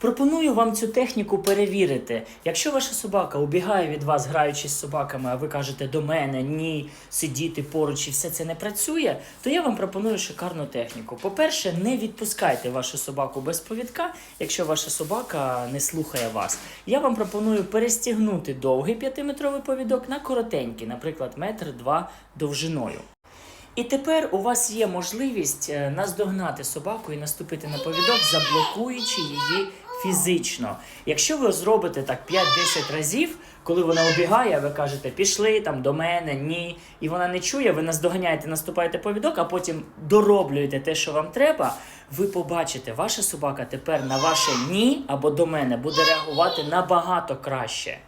Пропоную вам цю техніку перевірити. Якщо ваша собака убігає від вас, граючись з собаками, а ви кажете до мене ні, сидіти поруч і все це не працює, то я вам пропоную шикарну техніку. По-перше, не відпускайте вашу собаку без повідка, якщо ваша собака не слухає вас. Я вам пропоную перестігнути довгий 5-метровий повідок на коротенький, наприклад, метр два довжиною. І тепер у вас є можливість е, наздогнати собаку і наступити на повідок, заблокуючи її фізично. Якщо ви зробите так 5-10 разів, коли вона убігає, а ви кажете пішли там до мене, ні, і вона не чує, ви наздоганяєте, наступаєте повідок, а потім дороблюєте те, що вам треба. Ви побачите, ваша собака тепер на ваше ні або до мене буде реагувати набагато краще.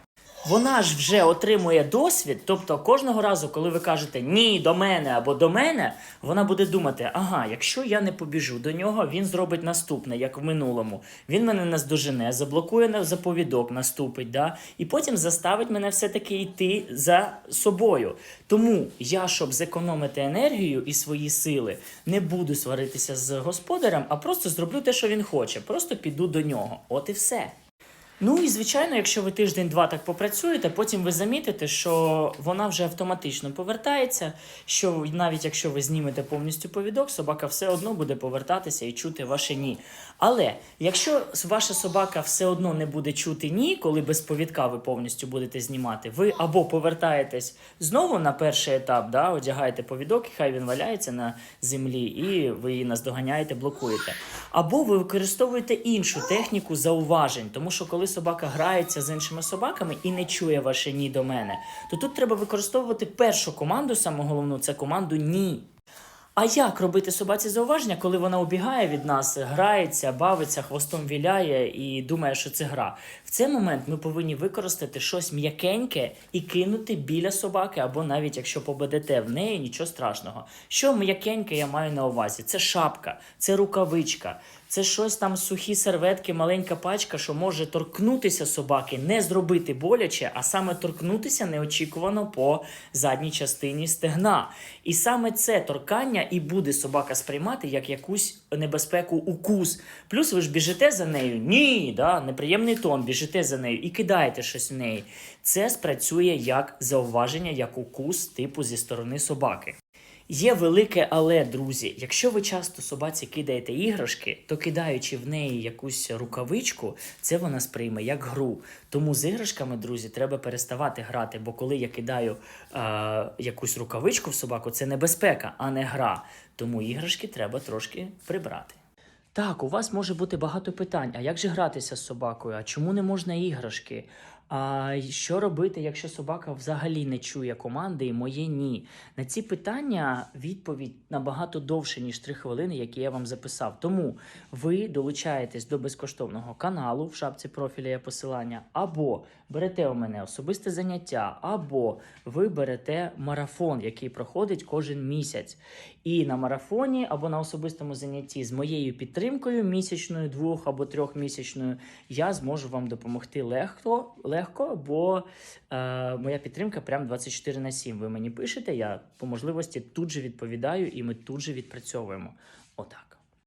Вона ж вже отримує досвід, тобто кожного разу, коли ви кажете ні до мене або до мене, вона буде думати: ага, якщо я не побіжу до нього, він зробить наступне, як в минулому. Він мене наздожене, заблокує на заповідок, наступить, да? і потім заставить мене все-таки йти за собою. Тому я, щоб зекономити енергію і свої сили, не буду сваритися з господарем, а просто зроблю те, що він хоче. Просто піду до нього. От і все. Ну і звичайно, якщо ви тиждень-два так попрацюєте, потім ви замітите, що вона вже автоматично повертається. Що навіть якщо ви знімете повністю повідок, собака все одно буде повертатися і чути ваше ні. Але якщо ваша собака все одно не буде чути ні, коли без повідка ви повністю будете знімати, ви або повертаєтесь знову на перший етап, да, одягаєте повідок, і хай він валяється на землі, і ви її наздоганяєте, блокуєте. Або ви використовуєте іншу техніку зауважень, тому що коли собака грається з іншими собаками і не чує ваше ні до мене, то тут треба використовувати першу команду, саму головну це команду ні. А як робити собаці зауваження, коли вона убігає від нас, грається, бавиться, хвостом віляє і думає, що це гра? В цей момент ми повинні використати щось м'якеньке і кинути біля собаки, або навіть якщо победете в неї, нічого страшного. Що м'якеньке я маю на увазі? Це шапка, це рукавичка, це щось там сухі серветки, маленька пачка, що може торкнутися собаки, не зробити боляче, а саме торкнутися неочікувано по задній частині стегна. І саме це торкання і буде собака сприймати як якусь небезпеку, укус. Плюс ви ж біжите за нею, ні, да, неприємний тон, біжите за нею і кидаєте щось в неї. Це спрацює як зауваження, як укус типу зі сторони собаки. Є велике але, друзі. Якщо ви часто собаці кидаєте іграшки, то кидаючи в неї якусь рукавичку, це вона сприйме як гру. Тому з іграшками, друзі, треба переставати грати. Бо коли я кидаю е, якусь рукавичку в собаку, це небезпека, а не гра. Тому іграшки треба трошки прибрати. Так, у вас може бути багато питань. А як же гратися з собакою? А чому не можна іграшки? А що робити, якщо собака взагалі не чує команди і моє ні? На ці питання відповідь набагато довше, ніж 3 хвилини, які я вам записав. Тому ви долучаєтесь до безкоштовного каналу в шапці профіля є посилання, або берете у мене особисте заняття, або ви берете марафон, який проходить кожен місяць. І на марафоні або на особистому занятті з моєю підтримкою місячною, двох або трьохмісячною, я зможу вам допомогти легко, легко бо е, моя підтримка прям 24 на 7. Ви мені пишете, я по можливості тут же відповідаю і ми тут же відпрацьовуємо. Отак.